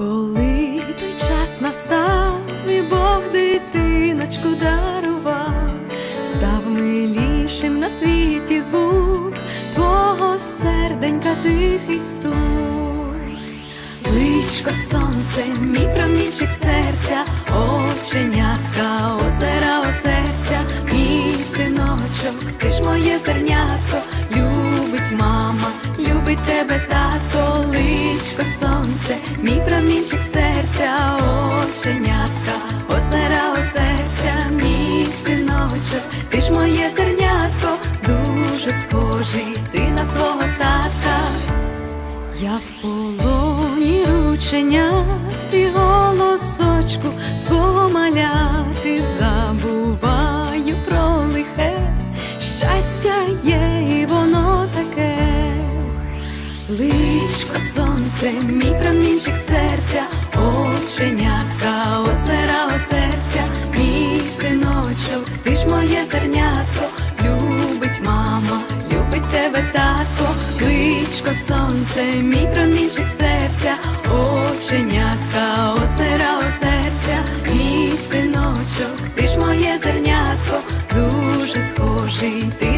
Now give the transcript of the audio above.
Коли той час настав, і Бог дитиночку дарував, став милішим на світі звук твого серденька тихий стук. Личко сонце, мій промінчик серця, оченятка, озера о серця, мій синочок, ти ж моє зернятко, любить тебе татко, личко сонце, мій промінчик серця, оченятка, озера о серця, мій синочок, ти ж моє зернятко, дуже схожий ти на свого татка. Я в полоні рученят і голосочку свого маляти забуваю про Личко сонце, мій промінчик серця, оченятка, озера серця, мій синочок, ти ж моє зернятко, любить мама, любить тебе татко, Личко сонце, мій промінчик серця, оченятка, озера серця, мій синочок, ти ж моє зернятко, дуже схожий ти.